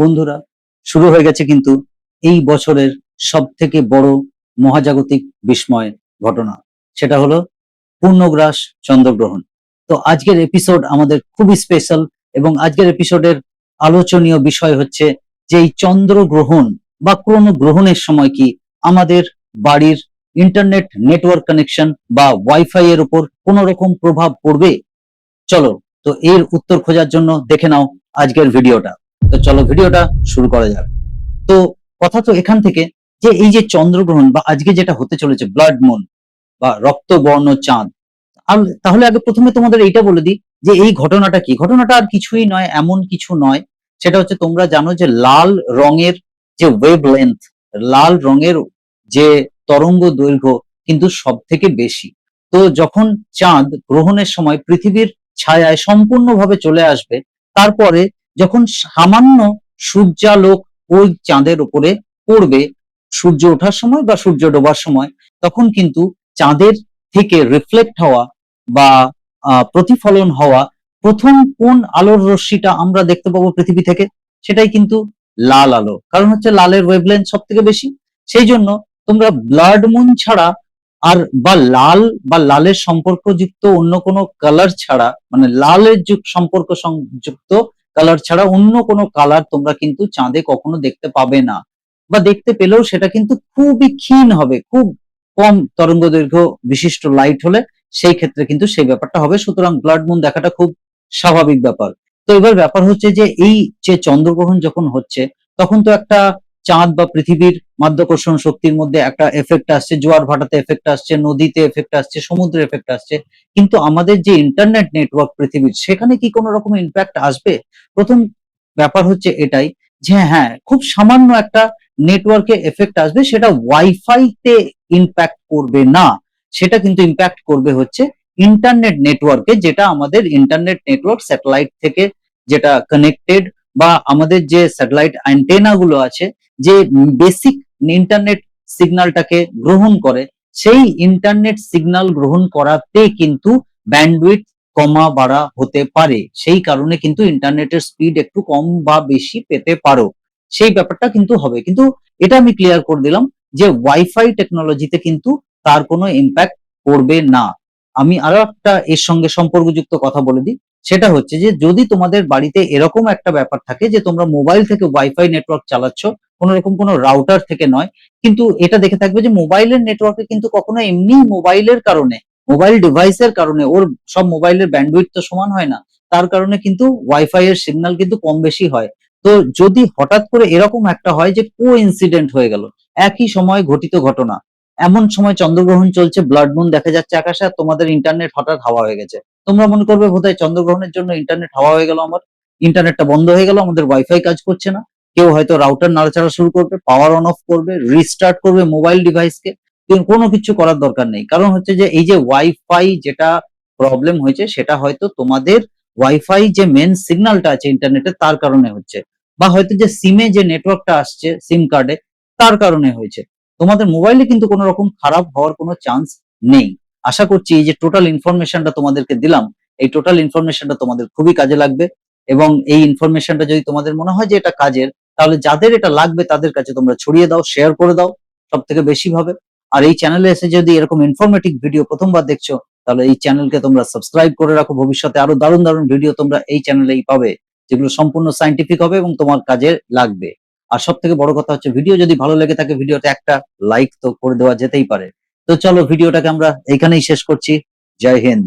বন্ধুরা, শুরু হয়ে গেছে কিন্তু এই বছরের সব থেকে বড় মহাজাগতিক বিস্ময় ঘটনা। সেটা হলো পূর্ণগ্রাস চন্দ্রগ্রহণ। তো আজকের এপিসোড আমাদের খুবই স্পেশাল এবং আজকের এপিসোডের আলোচনীয় বিষয় হচ্ছে যে এই চন্দ্রগ্রহণ বা কোনো গ্রহণের সময় কি আমাদের বাড়ির ইন্টারনেট নেটওয়ার্ক কানেকশন বা ওয়াইফাই এর উপর কোনো রকম প্রভাব পড়বে? চলো, তো এর উত্তর খোঁজার জন্য দেখে নাও আজকের ভিডিওটা তো চলো ভিডিওটা শুরু করা যাক। তো কথা তো এখান থেকে যে এই যে চন্দ্রগ্রহণ বা আজকে যেটা হতে চলেছে ব্লাড মুন বা রক্তবর্ণ চাঁদ, আর তাহলে আগে প্রথমে তোমাদের এইটা বলে দিই যে এই ঘটনাটা কি? ঘটনাটা আর কিছুই নয়, এমন কিছু নয়। সেটা হচ্ছে তোমরা জানো যে লাল রঙের যে ওয়েভ লেন্থ লাল রঙের যে তরঙ্গ দৈর্ঘ্য কিন্তু সব থেকে বেশি। তো যখন চাঁদ গ্রহণের সময় পৃথিবীর ছায়ায় সম্পূর্ণভাবে চলে আসবে, তারপরে যখন সামান্য সূর্যালোক ওই চাঁদের উপরে পড়বে, সূর্য ওঠার সময় বা সূর্য ডোবার সময়, তখন কিন্তু চাঁদের থেকে রিফ্লেক্ট হওয়া বা প্রতিফলন হওয়া প্রথম কোন আলোর রশ্মিটা আমরা দেখতে পাবো পৃথিবী থেকে? সেটাই কিন্তু লাল আলো। কারণ হচ্ছে লালের ওয়েভলেন্থ সব থেকে বেশি। সেই জন্য তোমরা ব্লাড মুন ছাড়া আর, বা লাল বা লালের সম্পর্কযুক্ত অন্য কোনো কালার ছাড়া মানে লালের যুগ সম্পর্ক সংযুক্ত কালার ছাড়া অন্য কোনো কালার তোমরা কিন্তু চাঁদে কখনো দেখতে পাবে না। বা দেখতে পেলেও সেটা কিন্তু খুবই ক্ষীণ হবে, খুব কম তরঙ্গ দৈর্ঘ্য বিশিষ্ট লাইট হলে সেই ক্ষেত্রে কিন্তু সেই ব্যাপারটা হবে। সুতরাং ব্লাড মুন দেখাটা খুব স্বাভাবিক ব্যাপার। তো এবার ব্যাপার হচ্ছে যে এই যে চন্দ্রগ্রহণ যখন হচ্ছে, তখন তো একটা চাঁদ বা পৃথিবীর মাধ্যাকর্ষণ শক্তির মধ্যে একটা এফেক্ট আসছে, জোয়ার ভাটাতে এফেক্ট আসছে, নদীতে এফেক্ট আসছে, সমুদ্রে এফেক্ট আসছে। কিন্তু আমাদের যে ইন্টারনেট নেটওয়ার্ক পৃথিবীর, সেখানে কি কোনো রকম ইম্প্যাক্ট আসবে? প্রথম ব্যাপার হচ্ছে এটাই যে হ্যাঁ খুব সামান্য একটা নেটওয়ার্কে এফেক্ট আসবে, সেটা ওয়াইফাইতে ইম্প্যাক্ট করবে না। সেটা কিন্তু ইম্প্যাক্ট করবে হচ্ছে ইন্টারনেট নেটওয়ার্কে যেটা আমাদের ইন্টারনেট নেটওয়ার্ক স্যাটেলাইট থেকে যেটা কানেক্টেড বা আমাদের যে স্যাটেলাইট অ্যান্টেনা গুলো আছে, যে বেসিক ইন্টারনেট সিগন্যালটাকে গ্রহণ করে, সেই ইন্টারনেট সিগন্যাল গ্রহণ করাতে কিন্তু ব্যান্ডউইথ কমা বাড়া হতে পারে। সেই কারণে কিন্তু ইন্টারনেটের স্পিড একটু কম বা বেশি পেতে পারো। সেই ব্যাপারটা কিন্তু হবে। কিন্তু এটা আমি ক্লিয়ার করে দিলাম যে ওয়াইফাই টেকনোলজিতে কিন্তু তার কোনো ইম্প্যাক্ট পড়বে না। আমি আরও একটা এর সঙ্গে সম্পর্কযুক্ত কথা বলে দিই। সেটা হচ্ছে যে যদি তোমাদের বাড়িতে এরকম একটা ব্যাপার থাকে যে তোমরা মোবাইল থেকে ওয়াইফাই নেটওয়ার্ক চালাচ্ছ, কোনো রকম কোনো রাউটার থেকে নয়, কিন্তু এটা দেখে থাকবে যে মোবাইলের নেটওয়ার্কে কিন্তু কখনো এমনি মোবাইলের কারণে মোবাইল ডিভাইসের কারণে, ওর সব মোবাইলের ব্যান্ডউইথ তো সমান হয় না, তার কারণে কিন্তু ওয়াইফাই এর সিগন্যাল কিন্তু কম বেশি হয়। তো যদি হঠাৎ করে এরকম একটা হয় যে কো ইনসিডেন্ট হয়ে গেল, একই সময় ঘটিত ঘটনা, এমন সময় চন্দ্রগ্রহণ চলছে ব্লাড মুন দেখা যাচ্ছে আকাশে, আর তোমাদের ইন্টারনেট হঠাৎ হাওয়া হয়ে গেছে তোমরা মনে করবে, বোধহয় চন্দ্রগ্রহণের জন্য ইন্টারনেট হাওয়া হয়ে গেল আমার। ইন্টারনেটটা বন্ধ হয়ে গেল, আমাদের ওয়াইফাই কাজ করছে না। কেউ হয়তো রাউটার নাড়াচাড়া শুরু করবে পাওয়ার অন অফ করবে রিস্টার্ট করবে মোবাইল ডিভাইসকে কোনো কিছু করার দরকার নেই। কারণ হচ্ছে যে, এই যে ওয়াইফাই যেটা প্রবলেম হয়েছে, সেটা হয়তো তোমাদের ওয়াইফাই যে মেন সিগন্যালটা আছে ইন্টারনেটে তার কারণে হচ্ছে। বা হয়তো যে সিমে যে নেটওয়ার্কটা আসছে সিম কার্ডে তার কারণে হয়েছে। তোমাদের মোবাইলে কিন্তু কোনো রকম খারাপ হওয়ার কোনো চান্স নেই। আশা করছি এই যে টোটাল ইনফরমেশনটা তোমাদেরকে দিলাম, এই টোটাল ইনফরমেশনটা তোমাদের খুবই কাজে লাগবে এবং এই ইনফরমেশনটা যদি তোমাদের মনে হয় যে এটা কাজের, তাহলে যাদের এটা লাগবে তাদের কাছে তোমরা ছড়িয়ে দাও শেয়ার করে দাও সব থেকে বেশি ভাবে। আর এই চ্যানেলে এসে যদি এরকম ইনফরমেটিভ ভিডিও প্রথমবার দেখছ, তাহলে এই চ্যানেলকে তোমরা সাবস্ক্রাইব করে রাখো, ভবিষ্যতে আরও দারুণ দারুণ ভিডিও তোমরা এই চ্যানেলেই পাবে, যেগুলো সম্পূর্ণ সাইন্টিফিক হবে এবং তোমার কাজে লাগবে। আর সব থেকে বড় কথা হচ্ছে ভিডিও যদি ভালো লেগে থাকে ভিডিওতে একটা লাইক তো করে দেওয়া যেতেই পারে। তো চলো ভিডিওটাকে আমরা এখানেই শেষ করছি। জয় হিন্দ।